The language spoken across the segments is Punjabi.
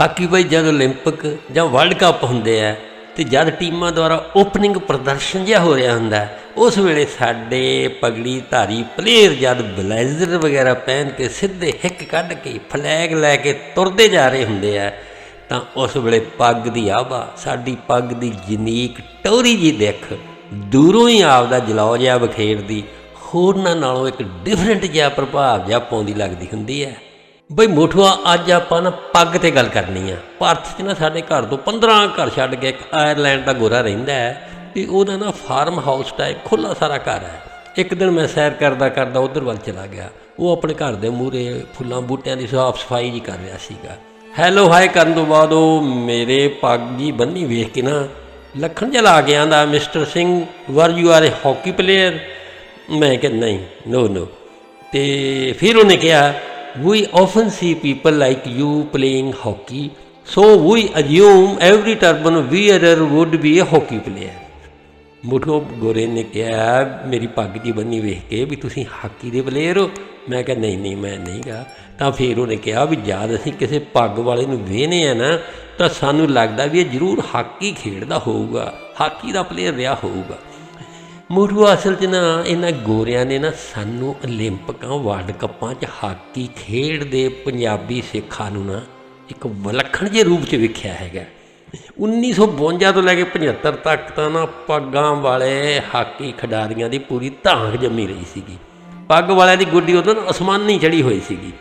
ਹਾਕੀ ਭਾਈ ਜਦ 올림픽 ਜਾਂ ਵਰਲਡ ਕੱਪ ਹੁੰਦੇ ਆ ਤੇ ਜਦ ਟੀਮਾਂ ਦੁਆਰਾ ਓਪਨਿੰਗ ਪ੍ਰਦਰਸ਼ਨ ਜਿਹਾ ਹੋ ਰਿਹਾ ਹੁੰਦਾ ਹੈ, ਉਸ ਵੇਲੇ ਸਾਡੇ ਪਗੜੀ ਧਾਰੀ ਪਲੇਅਰ ਜਦ ਬਲੇਜ਼ਰ ਵਗੈਰਾ ਪਹਿਨ ਕੇ ਸਿੱਧੇ ਹਿੱਕ ਕੱਢ ਕੇ ਫਲੈਗ ਲੈ ਕੇ ਤੁਰਦੇ ਜਾ ਰਹੇ ਹੁੰਦੇ ਆ ਤਾਂ ਉਸ ਵੇਲੇ ਪੱਗ ਦੀ ਆਭਾ ਸਾਡੀ ਪੱਗ ਦੀ ਜਨੀਕ ਟੌਰੀ ਜੀ ਦੇਖ ਦੂਰੋਂ ਹੀ ਆਪਦਾ ਜਲੌ ਜਿਹਾ ਬਖੇਰਦੀ ਹੋਰਨਾਂ ਨਾਲੋਂ ਇੱਕ ਡਿਫਰੈਂਟ ਜਿਹਾ ਪ੍ਰਭਾਵ ਜਿਹਾ ਪਾਉਂਦੀ ਲੱਗਦੀ ਹੁੰਦੀ ਹੈ ਬਈ ਮੋਠੂਆ, ਅੱਜ ਆਪਾਂ ਨਾ ਪੱਗ ਤੇ ਗੱਲ ਕਰਨੀ ਆ। ਭਾਰਤ 'ਚ ਨਾ ਸਾਡੇ ਘਰ ਤੋਂ 15 ਘਰ ਛੱਡ ਕੇ ਇੱਕ ਆਇਰਲੈਂਡ ਦਾ ਗੋਰਾ ਰਹਿੰਦਾ ਹੈ ਤੇ ਉਹਦਾ ਨਾ ਫਾਰਮ ਹਾਊਸ ਟਾਈਪ ਖੁੱਲਾ ਸਾਰਾ ਘਰ ਹੈ। ਇੱਕ ਦਿਨ ਮੈਂ ਸੈਰ ਕਰਦਾ ਕਰਦਾ ਉਧਰ ਵੱਲ ਚਲਾ ਗਿਆ। ਉਹ ਆਪਣੇ ਘਰ ਦੇ ਮੂਹਰੇ ਫੁੱਲਾਂ ਬੂਟਿਆਂ ਦੀ ਸਾਫ਼ ਸਫ਼ਾਈ ਜੀ ਕਰ ਰਿਹਾ ਸੀਗਾ। ਹੈਲੋ ਹਾਈ ਕਰਨ ਤੋਂ ਬਾਅਦ ਉਹ ਮੇਰੇ ਪੱਗ ਜੀ ਬੰਨੀ ਵੇਖ ਕੇ ਨਾ ਲੱਖਣ ਜਿਹਾ ਲਾ ਗਿਆ ਦਾ mister Singh were you are a hockey player ਮੈਂ ਕਿਹਾ, ਨਹੀਂ ਨੋ ਨੋ ਤੇ ਫਿਰ ਉਹਨੇ ਕਿਹਾ we often see people like you playing hockey. So we assume every turban wearer would be a hockey player. ਮੁੱਠੋ ਗੋਰੇ ਨੇ ਕਿਹਾ, ਮੇਰੀ ਪੱਗ ਦੀ ਬੰਨੀ ਵੇਖ ਕੇ ਵੀ ਤੁਸੀਂ ਹਾਕੀ ਦੇ ਪਲੇਅਰ ਹੋ? ਮੈਂ ਕਿਹਾ, ਨਹੀਂ ਨਹੀਂ, ਮੈਂ ਨਹੀਂ ਗਾ। ਤਾਂ ਫਿਰ ਉਹਨੇ ਕਿਹਾ ਵੀ ਜਦ ਅਸੀਂ ਕਿਸੇ ਪੱਗ ਵਾਲੇ ਨੂੰ ਵੇਹਨੇ ਆ ਨਾ, ਤਾਂ ਸਾਨੂੰ ਲੱਗਦਾ ਵੀ ਇਹ ਜ਼ਰੂਰ ਹਾਕੀ ਖੇਡਦਾ ਹੋਊਗਾ, ਹਾਕੀ ਦਾ ਪਲੇਅਰ ਰਿਹਾ ਹੋਊਗਾ। ਮੋਰੂ ਅਸਲ 'ਚ ਨਾ ਇਹਨਾਂ ਗੋਰਿਆਂ ਨੇ ਨਾ ਸਾਨੂੰ 올림픽ਾਂ ਵਰਲਡ ਕੱਪਾਂ 'ਚ ਹਾਕੀ ਖੇਡਦੇ ਪੰਜਾਬੀ ਸਿੱਖਾਂ ਨੂੰ ਨਾ ਇੱਕ ਵਿਲੱਖਣ ਜਿਹੇ ਰੂਪ 'ਚ ਵੇਖਿਆ ਹੈਗਾ 1952 ਤੋਂ ਲੈ ਕੇ 75 ਤੱਕ ਤਾਂ ਨਾ ਪੱਗਾਂ ਵਾਲੇ ਹਾਕੀ ਖਿਡਾਰੀਆਂ ਦੀ ਪੂਰੀ ਧਾਂਗ ਜੰਮੀ ਰਹੀ ਸੀਗੀ ਪੱਗ ਵਾਲਿਆਂ ਦੀ ਗੁੱਡੀ ਉਦੋਂ ਨਾ ਅਸਮਾਨੀ ਚੜੀ ਹੋਈ ਸੀਗੀ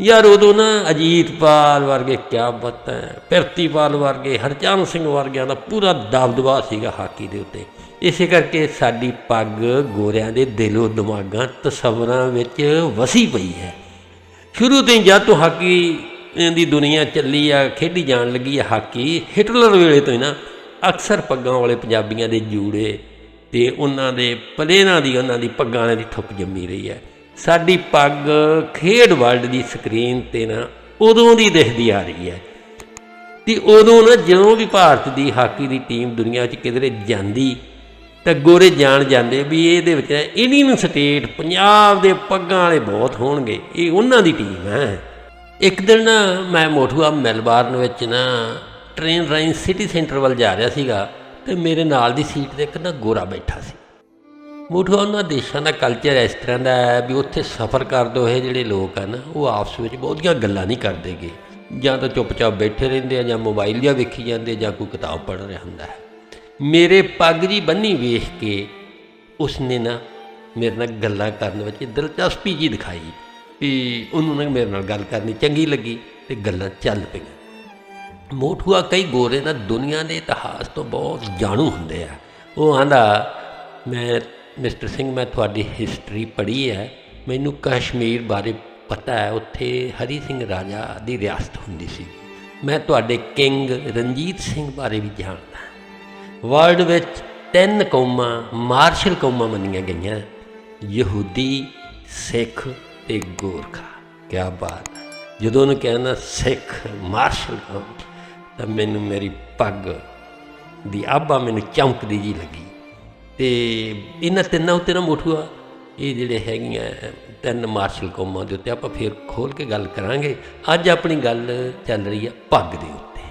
ਯਾਰ ਉਦੋਂ ਨਾ ਅਜੀਤਪਾਲ ਵਰਗੇ ਕਿਆ ਬਤਾਂ ਪਿਰਤੀਪਾਲ ਵਰਗੇ, ਹਰਚੰਦ ਸਿੰਘ ਵਰਗਿਆਂ ਦਾ ਪੂਰਾ ਦਬਦਬਾ ਸੀਗਾ ਹਾਕੀ ਦੇ ਉੱਤੇ। ਇਸੇ ਕਰਕੇ ਸਾਡੀ ਪੱਗ ਗੋਰਿਆਂ ਦੇ ਦਿਲੋਂ ਦਿਮਾਗਾਂ ਤਸਵਰਾਂ ਵਿੱਚ ਵਸੀ ਪਈ ਹੈ। ਸ਼ੁਰੂ ਤੋਂ ਹੀ ਜਦ ਤੋਂ ਹਾਕੀ ਦੀ ਦੁਨੀਆ ਚੱਲੀ ਆ, ਖੇਡੀ ਜਾਣ ਲੱਗੀ ਆ ਹਾਕੀ ਹਿਟਲਰ ਵੇਲੇ ਤੋਂ ਹੀ ਨਾ ਅਕਸਰ ਪੱਗਾਂ ਵਾਲੇ ਪੰਜਾਬੀਆਂ ਦੇ ਜੂੜੇ ਤੇ ਉਹਨਾਂ ਦੇ ਪਲੇਰਾਂ ਦੀ, ਉਹਨਾਂ ਦੀ ਪੱਗਾਂ ਵਾਲਿਆਂ ਦੀ ਥੁੱਕ ਜੰਮੀ ਰਹੀ ਹੈ। ਸਾਡੀ ਪੱਗ ਖੇਡ ਵਰਲਡ ਦੀ ਸਕਰੀਨ ਤੇ ਨਾ ਉਦੋਂ ਦੀ ਦਿਖਦੀ ਆ ਰਹੀ ਹੈ। ਤੇ ਉਦੋਂ ਨਾ ਜਦੋਂ ਵੀ ਭਾਰਤ ਦੀ ਹਾਕੀ ਦੀ ਟੀਮ ਦੁਨੀਆ 'ਚ ਕਿਧਰੇ ਜਾਂਦੀ, ਤਾਂ ਗੋਰੇ ਜਾਣ ਜਾਂਦੇ ਵੀ ਇਹਦੇ ਵਿੱਚ ਇੰਡੀਅਨ ਸਟੇਟ ਪੰਜਾਬ ਦੇ ਪੱਗਾਂ ਵਾਲੇ ਬਹੁਤ ਹੋਣਗੇ। ਇਹ ਉਹਨਾਂ ਦੀ ਟੀਮ ਹੈ। ਇੱਕ ਦਿਨ ਨਾ ਮੈਂ ਮੋਠੂਆ ਮੈਲਬਾਰਨ ਵਿੱਚ ਨਾ ਟ੍ਰੇਨ ਰਾਈਨ ਸਿਟੀ ਸੈਂਟਰ ਵੱਲ ਜਾ ਰਿਹਾ ਸੀਗਾ ਤੇ ਮੇਰੇ ਨਾਲ ਦੀ ਸੀਟ ਤੇ ਇੱਕ ਨਾ ਗੋਰਾ ਬੈਠਾ ਸੀ। ਮੋਠੂਆ ਉਹਨਾਂ ਦੇਸ਼ਾਂ ਦਾ ਕਲਚਰ ਇਸ ਤਰ੍ਹਾਂ ਦਾ ਹੈ ਵੀ ਉੱਥੇ ਸਫ਼ਰ ਕਰਦੇ ਹੋਏ ਜਿਹੜੇ ਲੋਕ ਆ ਨਾ, ਉਹ ਆਪਸ ਵਿੱਚ ਬਹੁਤੀਆਂ ਗੱਲਾਂ ਨਹੀਂ ਕਰਦੇਗੇ ਜਾਂ ਤਾਂ ਚੁੱਪਚਾਪ ਬੈਠੇ ਰਹਿੰਦੇ ਆ ਜਾਂ ਮੋਬਾਈਲ ਜਾਂ ਵੇਖੀ ਜਾਂਦੇ ਜਾਂ ਕੋਈ ਕਿਤਾਬ ਪੜ੍ਹ ਰਿਹਾ ਹੁੰਦਾ ਹੈ। ਮੇਰੇ ਪੱਗ ਜੀ ਬੰਨੀ ਵੇਖ ਕੇ ਉਸਨੇ ਨਾ ਮੇਰੇ ਨਾਲ ਗੱਲਾਂ ਕਰਨ ਵਿੱਚ ਦਿਲਚਸਪੀ ਜੀ ਦਿਖਾਈ ਵੀ ਉਹਨੂੰ ਨਾ ਮੇਰੇ ਨਾਲ ਗੱਲ ਕਰਨੀ ਚੰਗੀ ਲੱਗੀ ਤੇ ਗੱਲਾਂ ਚੱਲ ਪਈਆਂ। ਮੋਠੂਆ ਕਈ ਗੋਰੇ ਨਾ ਦੁਨੀਆ ਦੇ ਇਤਿਹਾਸ ਤੋਂ ਬਹੁਤ ਜਾਣੂ ਹੁੰਦੇ ਆ। ਉਹ ਆਂਦਾ, ਮੈਂ ਮਿਸਟਰ ਸਿੰਘ, ਮੈਂ ਤੁਹਾਡੀ ਹਿਸਟਰੀ ਪੜ੍ਹੀ ਹੈ। ਮੈਨੂੰ ਕਸ਼ਮੀਰ ਬਾਰੇ ਪਤਾ ਹੈ। ਉੱਥੇ ਹਰੀ ਸਿੰਘ ਰਾਜਾ ਦੀ ਰਿਆਸਤ ਹੁੰਦੀ ਸੀ। ਮੈਂ ਤੁਹਾਡੇ ਕਿੰਗ ਰਣਜੀਤ ਸਿੰਘ ਬਾਰੇ ਵੀ ਜਾਣਦਾ ਵਰਲਡ ਵਿੱਚ ਤਿੰਨ ਕੌਮਾਂ ਮਾਰਸ਼ਲ ਕੌਮਾਂ ਮੰਨੀਆਂ ਗਈਆਂ। ਯਹੂਦੀ, ਸਿੱਖ ਤੇ ਗੋਰਖਾ। ਕੀ ਬਾਤ ਹੈ। ਜਦੋਂ ਉਹਨੂੰ ਕਹਿੰਦਾ ਸਿੱਖ ਮਾਰਸ਼ਲ ਕੌਮ, ਤਾਂ ਮੈਨੂੰ ਮੇਰੀ ਪੱਗ ਦੀ ਆਬਾ ਮੈਨੂੰ ਚਮਕਦੀ ਜੀ ਲੱਗੀ। ਤੇ ਇਹਨਾਂ ਤਿੰਨਾਂ ਉੱਤੇ ਨਾ ਮੋਠੂਆ ਇਹ ਜਿਹੜੇ ਹੈਗੀਆਂ, ਤਿੰਨ ਮਾਰਸ਼ਲ ਕੌਮਾਂ ਦੇ ਉੱਤੇ ਆਪਾਂ ਫੇਰ ਖੋਲ ਕੇ ਗੱਲ ਕਰਾਂਗੇ। ਅੱਜ ਆਪਣੀ ਗੱਲ ਚੱਲ ਰਹੀ ਹੈ ਪੱਗ ਦੇ ਉੱਤੇ।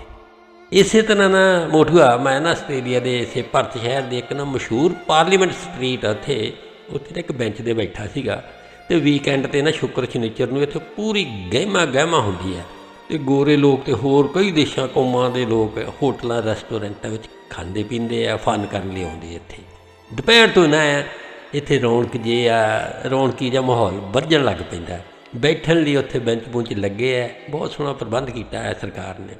ਇਸੇ ਤਰ੍ਹਾਂ ਨਾ ਮੋਠੂਆ ਮੈਂ ਨਾ ਆਸਟ੍ਰੇਲੀਆ ਦੇ ਇਸੇ ਪਰਥ ਸ਼ਹਿਰ ਦੇ ਇੱਕ ਨਾ ਮਸ਼ਹੂਰ ਪਾਰਲੀਮੈਂਟ ਸਟਰੀਟ ਆ ਉੱਥੇ। ਉੱਥੇ ਨਾ ਇੱਕ ਬੈਂਚ ਤੇ ਬੈਠਾ ਸੀਗਾ। ਤੇ ਵੀਕਐਂਡ ਤੇ ਨਾ ਸ਼ੁੱਕਰ ਸ਼ਨੀਚਰ ਨੂੰ ਇੱਥੇ ਪੂਰੀ ਗਹਿਮਾ ਗਹਿਮਾ ਹੁੰਦੀ ਹੈ ਤੇ ਗੋਰੇ ਲੋਕ ਤੇ ਹੋਰ ਕਈ ਦੇਸ਼ਾਂ, ਕੌਮਾਂ ਦੇ ਲੋਕ ਹੋਟਲਾਂ, ਰੈਸਟੋਰੈਂਟਾਂ ਵਿੱਚ ਖਾਂਦੇ ਪੀਂਦੇ ਆ, ਫਨ ਕਰਨ ਲਈ ਆਉਂਦੇ ਇੱਥੇ। ਦੁਪਹਿਰ ਤੋਂ ਨਾ ਇੱਥੇ ਰੌਣਕ ਜੇ ਆ, ਰੌਣਕੀ ਜਿਹਾ ਮਾਹੌਲ ਵੱਜਣ ਲੱਗ ਪੈਂਦਾ। ਬੈਠਣ ਲਈ ਉੱਥੇ ਬੈਂਚ ਬੁੰਚ ਲੱਗੇ ਆ, ਬਹੁਤ ਸੋਹਣਾ ਪ੍ਰਬੰਧ ਕੀਤਾ ਹੈ ਸਰਕਾਰ ਨੇ।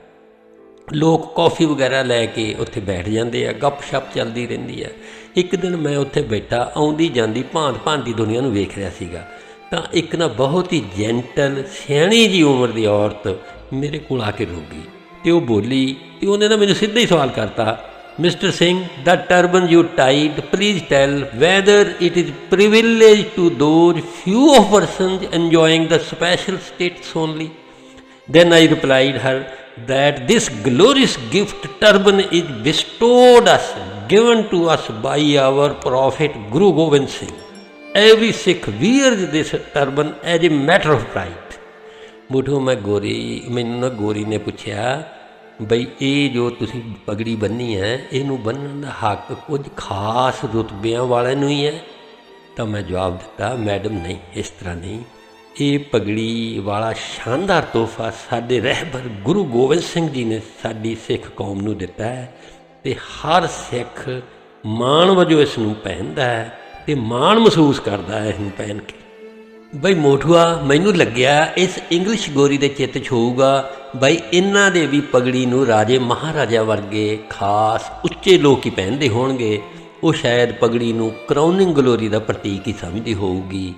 ਲੋਕ ਕਾਫੀ ਵਗੈਰਾ ਲੈ ਕੇ ਉੱਥੇ ਬੈਠ ਜਾਂਦੇ ਆ, ਗੱਪ-ਸ਼ੱਪ ਚੱਲਦੀ ਰਹਿੰਦੀ ਆ। ਇੱਕ ਦਿਨ ਮੈਂ ਉੱਥੇ ਬੈਠਾ, ਆਉਂਦੀ ਜਾਂਦੀ ਭਾਂਤ ਭਾਂਤ ਦੀ ਦੁਨੀਆ ਨੂੰ ਵੇਖ ਰਿਹਾ ਸੀਗਾ। ਤਾਂ ਇੱਕ ਨਾ ਬਹੁਤ ਹੀ ਜੈਂਟਲ, ਸਿਆਣੀ ਜੀ ਉਮਰ ਦੀ ਔਰਤ ਮੇਰੇ ਕੋਲ ਆ ਕੇ ਰੁਕ ਗਈ। ਤੇ ਉਹ ਬੋਲੀ, ਤੇ ਉਹਨੇ ਨਾ ਮੈਨੂੰ ਸਿੱਧਾ ਹੀ ਸਵਾਲ ਕਰਤਾ Mr. Singh, the turban you tied, please tell whether it is privilege to those few of persons enjoying the special status only. Then I replied her that this glorious gift turban is bestowed us, given to us by our Prophet Guru Gobind Singh. Every Sikh wears this turban as a matter of pride. मुठो में गोरी मैनू ना गोरी ने पूछा ਬਈ ਇਹ ਜੋ ਤੁਸੀਂ ਪਗੜੀ ਬੰਨੀ ਹੈ, ਇਹਨੂੰ ਬੰਨਣ ਦਾ ਹੱਕ ਕੁਝ ਖਾਸ ਰੁਤਬਿਆਂ ਵਾਲਿਆਂ ਨੂੰ ਹੀ ਹੈ। ਤਾਂ ਮੈਂ ਜਵਾਬ ਦਿੱਤਾ, ਮੈਡਮ ਨਹੀਂ, ਇਸ ਤਰ੍ਹਾਂ ਨਹੀਂ। ਇਹ ਪਗੜੀ ਵਾਲਾ ਸ਼ਾਨਦਾਰ ਤੋਹਫਾ ਸਾਡੇ ਰਹਿਬਰ ਗੁਰੂ ਗੋਬਿੰਦ ਸਿੰਘ ਜੀ ਨੇ ਸਾਡੀ ਸਿੱਖ ਕੌਮ ਨੂੰ ਦਿੱਤਾ ਹੈ ਤੇ ਹਰ ਸਿੱਖ ਮਾਣ ਵਜੋਂ ਇਸ ਨੂੰ ਪਹਿਨਦਾ ਹੈ ਤੇ ਮਾਣ ਮਹਿਸੂਸ ਕਰਦਾ ਹੈ ਇਸ ਨੂੰ ਪਹਿਨ ਕੇ। ਬਈ ਮੋਠੂਆ, ਮੈਨੂੰ ਲੱਗਿਆ ਇਸ ਇੰਗਲਿਸ਼ ਗੋਰੀ ਦੇ ਚਿੱਤ 'ਚ ਹੋਊਗਾ, ਬਈ ਇਹਨਾਂ ਦੇ ਵੀ ਪਗੜੀ ਨੂੰ ਰਾਜੇ ਮਹਾਰਾਜਾ ਵਰਗੇ ਖਾਸ ਉੱਚੇ ਲੋਕ ਹੀ ਪਹਿਨਦੇ ਹੋਣਗੇ। ਉਹ ਸ਼ਾਇਦ ਪਗੜੀ ਨੂੰ ਕਰਾਊਨਿੰਗ ਗਲੋਰੀ ਦਾ ਪ੍ਰਤੀਕ ਹੀ ਸਮਝਦੀ ਹੋਊਗੀ।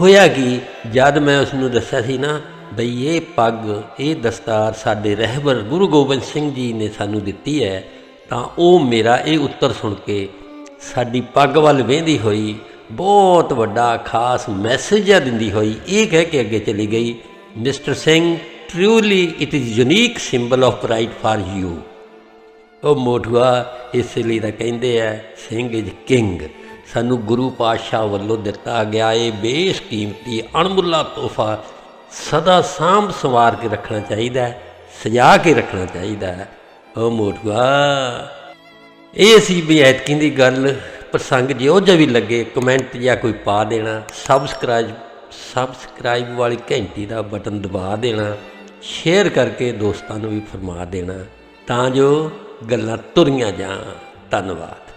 ਹੋਇਆ ਕਿ, ਜਦ ਮੈਂ ਉਸ ਨੂੰ ਦੱਸਿਆ ਸੀ ਨਾ, ਬਈ ਇਹ ਪੱਗ, ਇਹ ਦਸਤਾਰ ਸਾਡੇ ਰਹਿਬਰ ਗੁਰੂ ਗੋਬਿੰਦ ਸਿੰਘ ਜੀ ਨੇ ਸਾਨੂੰ ਦਿੱਤੀ ਹੈ, ਤਾਂ ਉਹ ਮੇਰਾ ਇਹ ਉੱਤਰ ਸੁਣ ਕੇ ਸਾਡੀ ਪੱਗ ਵੱਲ ਵੇਂਦੀ ਹੋਈ। ਬਹੁਤ ਵੱਡਾ ਖਾਸ ਮੈਸੇਜ ਦਿੰਦੀ ਹੋਈ। ਇਹ ਕਹਿ ਕੇ ਅੱਗੇ ਚਲੀ ਗਈ mister Singh truly it is unique symbol of pride for you ਉਹ ਮੋਠੂਆ ਇਸ ਲਈ ਤਾਂ ਕਹਿੰਦੇ ਆ ਸਿੰਘ ਇਜ਼ ਕਿੰਗ ਸਾਨੂੰ ਗੁਰੂ ਪਾਤਸ਼ਾਹ ਵੱਲੋਂ ਦਿੱਤਾ ਗਿਆ ਇਹ ਬੇਸ਼ਕੀਮਤੀ ਅਣਮੁੱਲਾ ਤੋਹਫਾ ਸਦਾ ਸਾਂਭ ਸੰਵਾਰ ਕੇ ਰੱਖਣਾ ਚਾਹੀਦਾ ਹੈ, ਸਜਾ ਕੇ ਰੱਖਣਾ ਚਾਹੀਦਾ ਹੈ। ਉਹ ਮੋਠੂਆ ਇਹ ਸੀ ਵੀ ਦੀ ਗੱਲ। ਪ੍ਰਸੰਗ ਜਿਹੋ ਜਿਹਾ ਵੀ ਲੱਗੇ ਕਮੈਂਟ ਜਾਂ ਕੋਈ ਪਾ ਦੇਣਾ ਸਬਸਕ੍ਰਾਈਬ ਸਬਸਕ੍ਰਾਈਬ ਵਾਲੀ ਘੰਟੀ ਦਾ ਬਟਨ ਦਬਾ ਦੇਣਾ ਸ਼ੇਅਰ ਕਰਕੇ ਦੋਸਤਾਂ ਨੂੰ ਵੀ ਫਰਮਾ ਦੇਣਾ, ਤਾਂ ਜੋ ਗੱਲਾਂ ਤੁਰੀਆਂ ਜਾਣ। ਧੰਨਵਾਦ।